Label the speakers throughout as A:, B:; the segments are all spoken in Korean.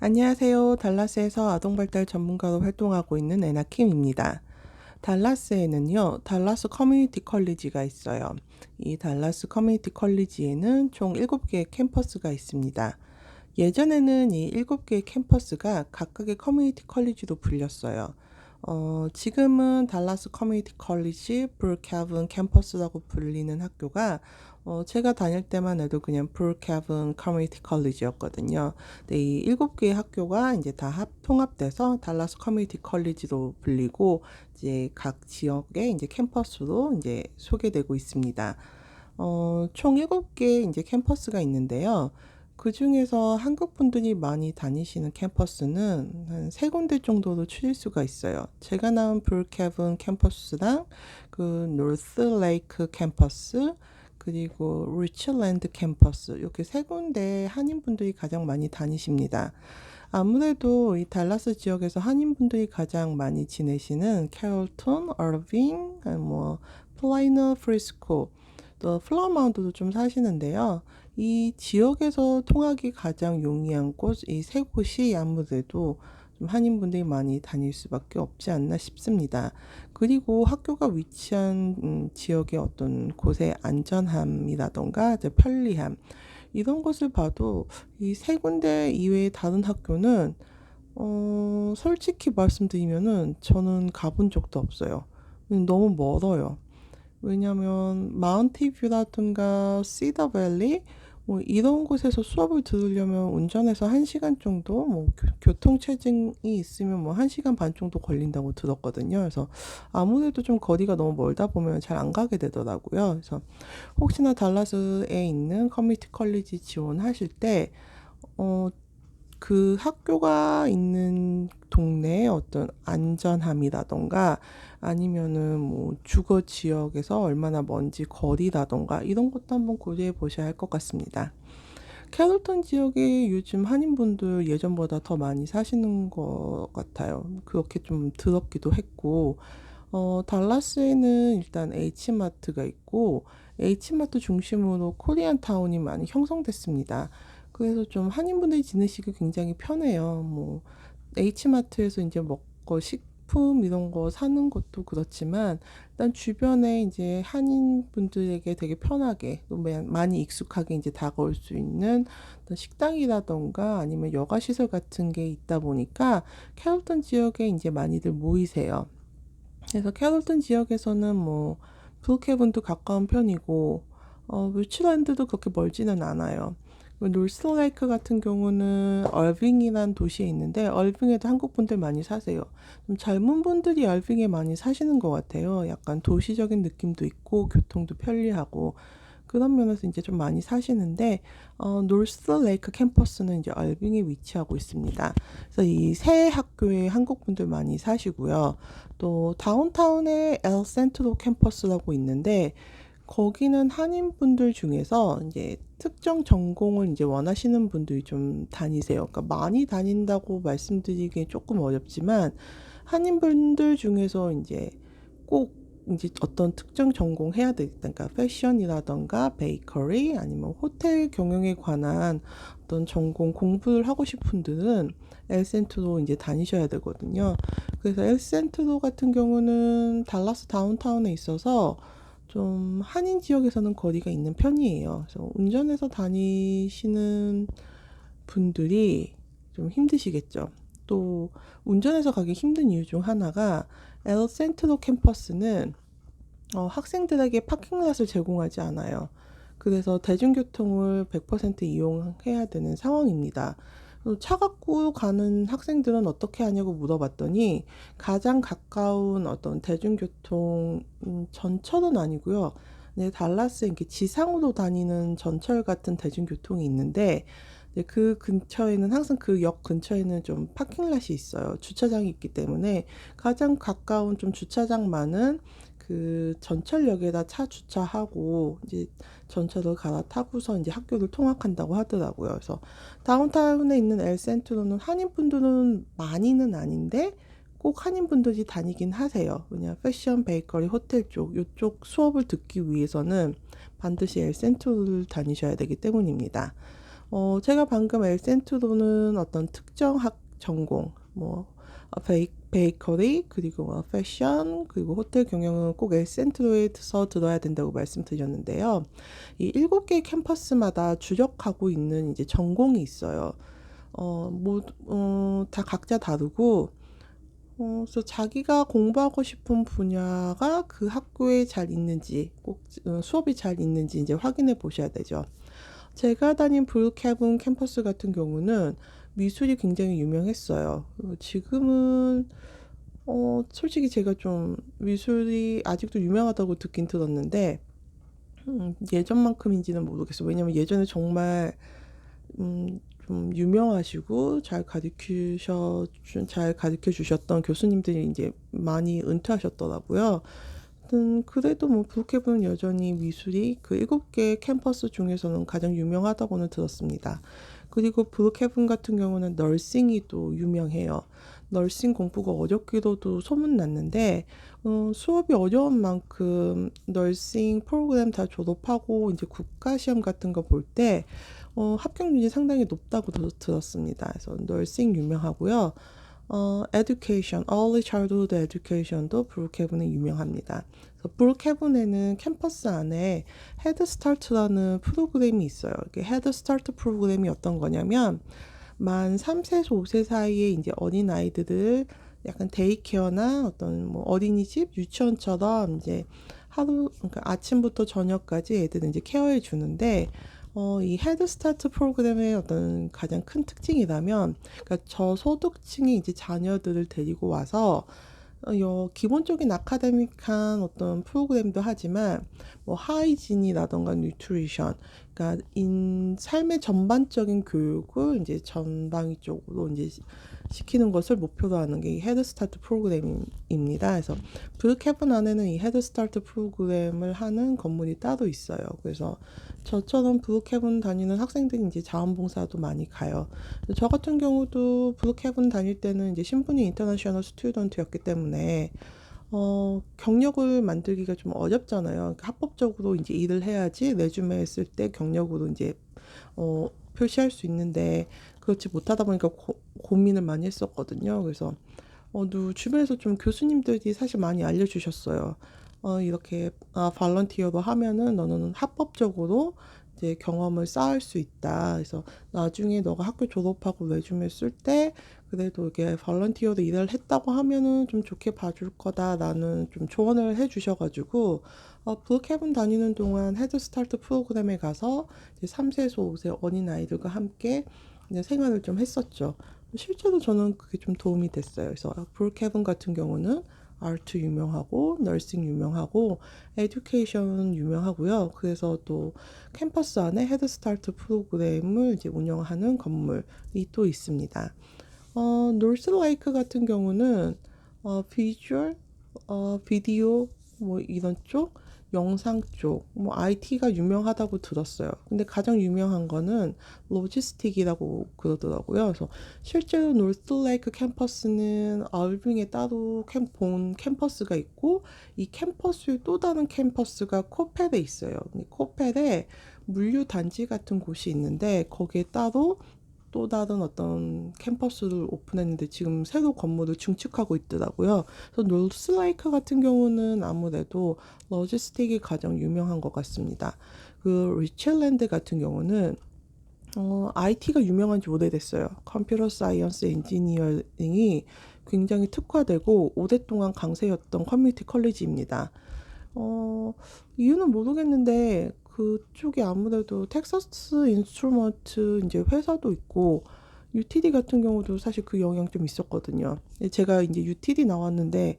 A: 안녕하세요. 달라스에서 아동발달 전문가로 활동하고 있는 에나킴입니다. 달라스에는요, 달라스 커뮤니티 컬리지가 있어요. 이 달라스 커뮤니티 컬리지에는 총 7개의 캠퍼스가 있습니다. 예전에는 이 7개의 캠퍼스가 각각의 커뮤니티 컬리지로 불렸어요. 어, 지금은 달라스 커뮤니티 컬리지 브루캐븐 캠퍼스라고 불리는 학교가 어, 제가 다닐 때만 해도 그냥 브루캐븐 커뮤니티 컬리지였거든요. 근데 이 일곱 개의 학교가 이제 다 합, 통합돼서 달라스 커뮤니티 컬리지로 불리고 이제 각 지역의 이제 캠퍼스로 이제 소개되고 있습니다. 어, 총 일곱 개 이제 캠퍼스가 있는데요. 그 중에서 한국 분들이 많이 다니시는 캠퍼스는 한 세 군데 정도로 추릴 수가 있어요. 제가 나온 브루캐븐 캠퍼스랑 그 노스 레이크 캠퍼스 그리고 리치랜드 캠퍼스 이렇게 세 군데 한인분들이 가장 많이 다니십니다. 아무래도 이 달라스 지역에서 한인분들이 가장 많이 지내시는 캐롤톤, 어빙, 뭐 플라이너, 프리스코, 또 플라마운드도 좀 사시는데요. 이 지역에서 통하기 가장 용이한 곳, 이 세 곳이 아무래도 좀 한인분들이 많이 다닐 수밖에 없지 않나 싶습니다. 그리고 학교가 위치한 음, 지역의 어떤 곳의 안전함이라던가 편리함 이런 것을 봐도 이 세 군데 이외의 다른 학교는 어, 솔직히 말씀드리면은 저는 가본 적도 없어요. 너무 멀어요. 왜냐면 마운티뷰라든가 시더밸리 뭐 이런 곳에서 수업을 들으려면 운전해서 1시간 정도 뭐 교통 체증이 있으면 뭐 1시간 반 정도 걸린다고 들었거든요. 그래서 아무래도 좀 거리가 너무 멀다 보면 잘 안 가게 되더라고요. 그래서 혹시나 달라스에 있는 커뮤니티 컬리지 지원하실 때 어, 그 학교가 있는 동네의 어떤 안전함이라던가 아니면은 뭐 주거 지역에서 얼마나 먼지 거리라던가 이런 것도 한번 고려해 보셔야 할 것 같습니다. 캐롤턴 지역에 요즘 한인분들 예전보다 더 많이 사시는 것 같아요. 그렇게 좀 들었기도 했고, 어, 달라스에는 일단 H마트가 있고, H마트 중심으로 코리안 타운이 많이 형성됐습니다. 그래서 좀 한인분들이 지내시기 굉장히 편해요. 뭐 H마트에서 이제 먹고 식품 이런 거 사는 것도 그렇지만 일단 주변에 이제 한인분들에게 되게 편하게 또 많이 익숙하게 이제 다가올 수 있는 식당이라던가 아니면 여가 시설 같은 게 있다 보니까 캐롤턴 지역에 이제 많이들 모이세요. 그래서 캐롤턴 지역에서는 뭐 브루케븐도 가까운 편이고 어, 뮤치랜드도 그렇게 멀지는 않아요. 놀스레이크 같은 경우는 얼빙이란 도시에 있는데 얼빙에도 한국 분들 많이 사세요. 좀 젊은 분들이 얼빙에 많이 사시는 것 같아요. 약간 도시적인 느낌도 있고 교통도 편리하고 그런 면에서 이제 좀 많이 사시는데 어, 놀스레이크 캠퍼스는 이제 얼빙에 위치하고 있습니다. 그래서 이세 학교에 한국 분들 많이 사시고요. 또 다운타운에 엘 센트로 캠퍼스라고 있는데 거기는 한인분들 중에서 이제 특정 전공을 이제 원하시는 분들이 좀 다니세요. 그러니까 많이 다닌다고 말씀드리기 조금 어렵지만 한인분들 중에서 이제 꼭 이제 어떤 특정 전공 해야 되겠다. 그러니까 패션이라던가 베이커리 아니면 호텔 경영에 관한 어떤 전공 공부를 하고 싶은 분들은 엘센트로 이제 다니셔야 되거든요. 그래서 엘센트로 같은 경우는 달라스 다운타운에 있어서 좀 한인 지역에서는 거리가 있는 편이에요. 그래서 운전해서 다니시는 분들이 좀 힘드시겠죠. 또 운전해서 가기 힘든 이유 중 하나가 엘 센트로 캠퍼스는 어, 학생들에게 파킹plat을 제공하지 않아요. 그래서 대중교통을 100% 이용해야 되는 상황입니다. 차 갖고 가는 학생들은 어떻게 하냐고 물어봤더니 가장 가까운 어떤 대중교통 음, 전철은 아니고요. 네, 달라스 이렇게 지상으로 다니는 전철 같은 대중교통이 있는데 네, 그 근처에는 항상 그 역 근처에는 좀 파킹랏이 있어요. 주차장이 있기 때문에 가장 가까운 좀 주차장 많은 그 전철역에다 차 주차하고 이제 전철을 갈아타고서 이제 학교를 통학한다고 하더라고요. 그래서 다운타운에 있는 엘센트로는 한인분들은 많이는 아닌데 꼭 한인분들이 다니긴 하세요. 왜냐 패션, 베이커리, 호텔 쪽 이쪽 수업을 듣기 위해서는 반드시 엘센트로를 다니셔야 되기 때문입니다. 어, 제가 방금 엘센트로는 어떤 특정 학 전공, 뭐 어, 베이, 베이커리 그리고 뭐 패션 그리고 호텔 경영은 꼭 엘센트로에서 들어야 된다고 말씀드렸는데요. 이 일곱 개 캠퍼스마다 주력하고 있는 이제 전공이 있어요. 어, 뭐, 어, 다 각자 다르고 어, 그래서 자기가 공부하고 싶은 분야가 그 학교에 잘 있는지, 꼭 어, 수업이 잘 있는지 이제 확인해 보셔야 되죠. 제가 다닌 브룩헤븐 캠퍼스 같은 경우는 미술이 굉장히 유명했어요. 어, 지금은 어, 솔직히 제가 좀 미술이 아직도 유명하다고 듣긴 들었는데 음, 예전만큼인지는 모르겠어요. 왜냐면 예전에 정말 음, 좀 유명하시고 잘 가르치셔 잘 가르쳐 주셨던 교수님들이 이제 많이 은퇴하셨더라고요. 음, 그래도 뭐 브룩헤븐은 여전히 미술이 그 일곱 개 캠퍼스 중에서는 가장 유명하다고는 들었습니다. 그리고 브룩헤븐 같은 경우는 널싱이 또 유명해요. 널싱 공부가 어렵기로도 소문났는데 어, 수업이 어려운 만큼 널싱 프로그램 다 졸업하고 이제 국가 시험 같은 거 볼때 어, 합격률이 상당히 높다고 들- 들었습니다. 그래서 널싱 유명하고요. 어, education, early childhood education도 브룩헤븐에 유명합니다. 브룩헤븐에는 캠퍼스 안에 헤드스타트라는 프로그램이 있어요. 이게 헤드스타트 프로그램이 어떤 거냐면 만 3세에서 5세 사이에 이제 어린 아이들을 약간 데이케어나 어떤 뭐 어린이집, 유치원처럼 이제 하루 그러니까 아침부터 저녁까지 애들을 이제 케어해 주는데 어, 이 헤드스타트 프로그램의 어떤 가장 큰 특징이라면, 그러니까 저소득층이 이제 자녀들을 데리고 와서 어, 요 기본적인 아카데믹한 어떤 프로그램도 하지만 뭐 하이진이라던가 뉴트리션, 그러니까 인 삶의 전반적인 교육을 이제 전방위 쪽으로 이제 시- 시키는 것을 목표로 하는 게 이 헤드스타트 프로그램입니다. 그래서 브룩헤븐 안에는 이 헤드스타트 프로그램을 하는 건물이 따로 있어요. 그래서 저처럼 브룩헤븐 다니는 학생들이 이제 자원봉사도 많이 가요. 저 같은 경우도 브룩헤븐 다닐 때는 이제 신분이 인터내셔널 스튜던트였기 때문에 어, 경력을 만들기가 좀 어렵잖아요. 그러니까 합법적으로 이제 일을 해야지 레주메 쓸때 경력으로 이제 어, 표시할 수 있는데 그렇지 못하다 보니까 고, 고민을 많이 했었거든요. 그래서 어, 누 주변에서 좀 교수님들이 사실 많이 알려주셨어요. 어, 이렇게 아, 발런티어로 하면은 너는 합법적으로 이제 경험을 쌓을 수 있다. 그래서 나중에 너가 학교 졸업하고 레주메 쓸때 그래도 이게 발런티어로 일을 했다고 하면은 좀 좋게 봐줄 거다라는 좀 조언을 해주셔가지고 어, 브룩헤븐 다니는 동안 헤드스타트 프로그램에 가서 이제 3세에서 5세 어린 아이들과 함께 이제 생활을 좀 했었죠. 실제로 저는 그게 좀 도움이 됐어요. 그래서 브룩헤븐 같은 경우는 아트 유명하고 널싱 유명하고 에듀케이션 유명하고요. 그래서 또 캠퍼스 안에 헤드스타트 프로그램을 이제 운영하는 건물이 또 있습니다. 어, 노스라이크 같은 경우는 어, 비주얼, 어, 비디오 뭐 이런 쪽, 영상 쪽, 뭐 IT가 유명하다고 들었어요. 근데 가장 유명한 거는 로지스틱이라고 그러더라고요. 그래서 실제로 노스레이크 캠퍼스는 얼빙에 따로 캠, 본 캠퍼스가 있고 이 캠퍼스의 또 다른 캠퍼스가 코펠에 있어요. 코펠에 물류 단지 같은 곳이 있는데 거기에 따로 또 다른 어떤 캠퍼스를 오픈했는데 지금 새로 건물을 증축하고 있더라고요. 그래서 노스라이크 같은 경우는 아무래도 로지스틱이 가장 유명한 것 같습니다. 그 리첼랜드 같은 경우는 어, IT가 유명한 지 오래됐어요. 컴퓨터 사이언스 엔지니어링이 굉장히 특화되고 오랫동안 강세였던 커뮤니티 컬리지입니다. 어, 이유는 모르겠는데 그쪽에 아무래도 텍사스 인스트루먼트 이제 회사도 있고 UTD 같은 경우도 사실 그 영향 좀 있었거든요. 제가 이제 UTD 나왔는데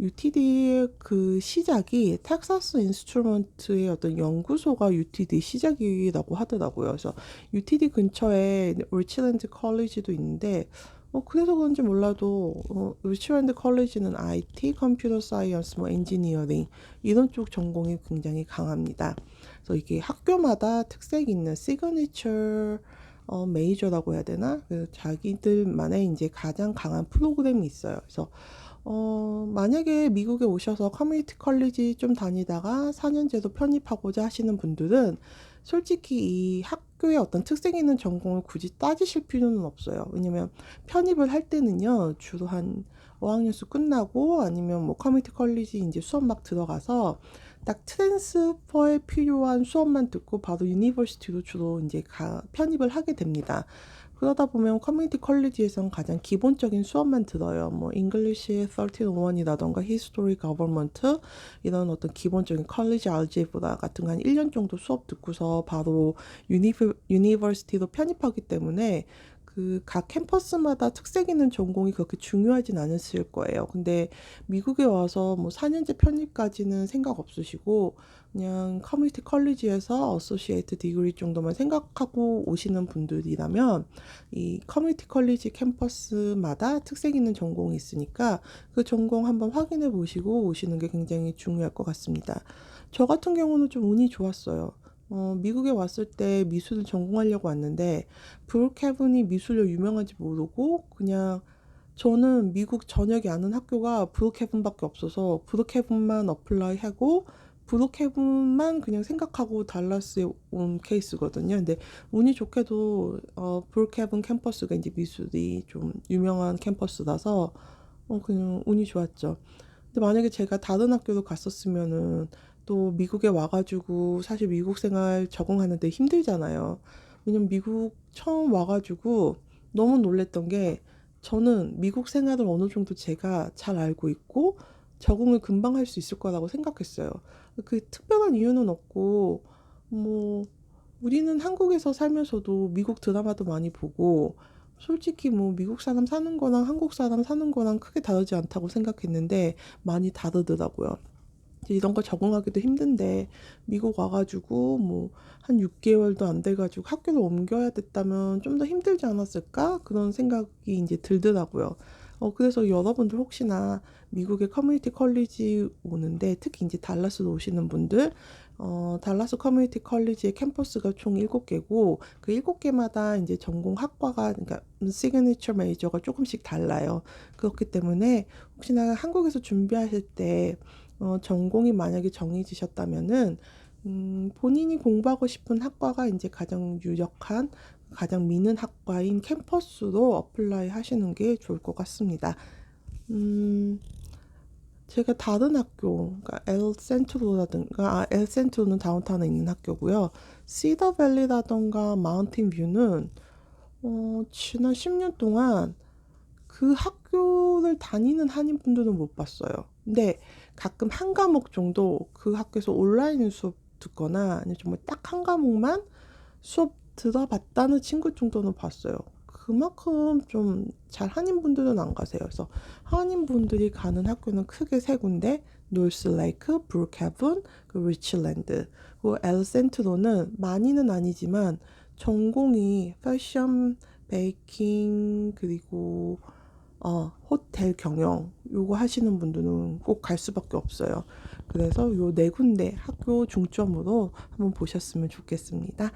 A: UTD의 그 시작이 텍사스 인스트루먼트의 어떤 연구소가 UTD 시작이라고 하더라고요. 그래서 UTD 근처에 리치랜드 컬리지도 있는데 어, 그래서 그런지 몰라도 어, 리치랜드 컬리지는 IT, 컴퓨터 사이언스, 뭐 엔지니어링 이런 쪽 전공이 굉장히 강합니다. 그래서 이게 학교마다 특색 있는 시그니처 어, 메이저라고 해야 되나? 그 자기들만의 이제 가장 강한 프로그램이 있어요. 그래서 어, 만약에 미국에 오셔서 커뮤니티 컬리지 좀 다니다가 4년제도 편입하고자 하시는 분들은 솔직히 이 학, 학교의 어떤 특색 있는 전공을 굳이 따지실 필요는 없어요. 왜냐면 편입을 할 때는요, 주로 한 5학년 수 끝나고 아니면 뭐 커뮤니티 컬리지 이제 수업 막 들어가서 딱 트랜스퍼에 필요한 수업만 듣고 바로 유니버시티로 주로 이제 가, 편입을 하게 됩니다. 그러다 보면 커뮤니티 컬리지에선 가장 기본적인 수업만 들어요. 뭐 잉글리시 1301이라던가 히스토리 거버먼트 이런 어떤 기본적인 컬리지 알제브라 같은 거 한 1년 정도 수업 듣고서 바로 유니버, 유니버시티로 편입하기 때문에 그 각 캠퍼스마다 특색 있는 전공이 그렇게 중요하진 않으실 거예요. 근데 미국에 와서 뭐 4년제 편입까지는 생각 없으시고 그냥 커뮤니티 컬리지에서 어소시에이트 디그리 정도만 생각하고 오시는 분들이라면 이 커뮤니티 컬리지 캠퍼스마다 특색 있는 전공이 있으니까 그 전공 한번 확인해 보시고 오시는 게 굉장히 중요할 것 같습니다. 저 같은 경우는 좀 운이 좋았어요. 어, 미국에 왔을 때 미술을 전공하려고 왔는데 브룩헤븐이 미술로 유명한지 모르고 그냥 저는 미국 전역에 아는 학교가 브룩헤븐밖에 없어서 브룩헤븐만 어플라이 하고 브룩헤븐만 그냥 생각하고 달라스에 온 케이스거든요. 근데 운이 좋게도 어, 브룩헤븐 캠퍼스가 이제 미술이 좀 유명한 캠퍼스라서 어, 그냥 운이 좋았죠. 근데 만약에 제가 다른 학교로 갔었으면은 또 미국에 와가지고 사실 미국 생활 적응하는데 힘들잖아요. 왜냐면 미국 처음 와가지고 너무 놀랬던 게 저는 미국 생활을 어느 정도 제가 잘 알고 있고 적응을 금방 할 수 있을 거라고 생각했어요. 그 특별한 이유는 없고 뭐 우리는 한국에서 살면서도 미국 드라마도 많이 보고 솔직히 뭐 미국 사람 사는 거랑 한국 사람 사는 거랑 크게 다르지 않다고 생각했는데 많이 다르더라고요. 이런 거 적응하기도 힘든데 미국 와가지고 뭐 한 6개월도 안 돼가지고 학교를 옮겨야 됐다면 좀 더 힘들지 않았을까? 그런 생각이 이제 들더라고요. 어, 그래서 여러분들 혹시나 미국의 커뮤니티 컬리지 오는데 특히 이제 달라스로 오시는 분들 어, 달라스 커뮤니티 컬리지의 캠퍼스가 총 7개고 그 7개마다 이제 전공 학과가 그러니까 시그니처 메이저가 조금씩 달라요. 그렇기 때문에 혹시나 한국에서 준비하실 때 어, 전공이 만약에 정해지셨다면은 음, 본인이 공부하고 싶은 학과가 이제 가장 유력한 가장 미는 학과인 캠퍼스로 어플라이 하시는 게 좋을 것 같습니다. 음, 제가 다른 학교, 그러니까 엘 센트로라든가, 아, 엘 센트로는 다운타운에 있는 학교고요. 시더밸리라던가 마운틴 뷰는 어, 지난 10년 동안 그 학교를 다니는 한인분들은 못 봤어요. 근데 가끔 한 과목 정도 그 학교에서 온라인 수업 듣거나 아니면 정말 딱 한 과목만 수업 들어봤다는 친구 정도는 봤어요. 그만큼 좀 잘 한인분들은 안 가세요. 그래서 한인분들이 가는 학교는 크게 세 군데, 노스레이크, 그 리치랜드. 그 엘센트로는 많이는 아니지만 전공이 패션, 베이킹 그리고 어, 호텔 경영 요거 하시는 분들은 꼭 갈 수밖에 없어요. 그래서 요 네 군데 학교 중점으로 한번 보셨으면 좋겠습니다.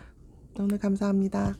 A: 오늘 감사합니다.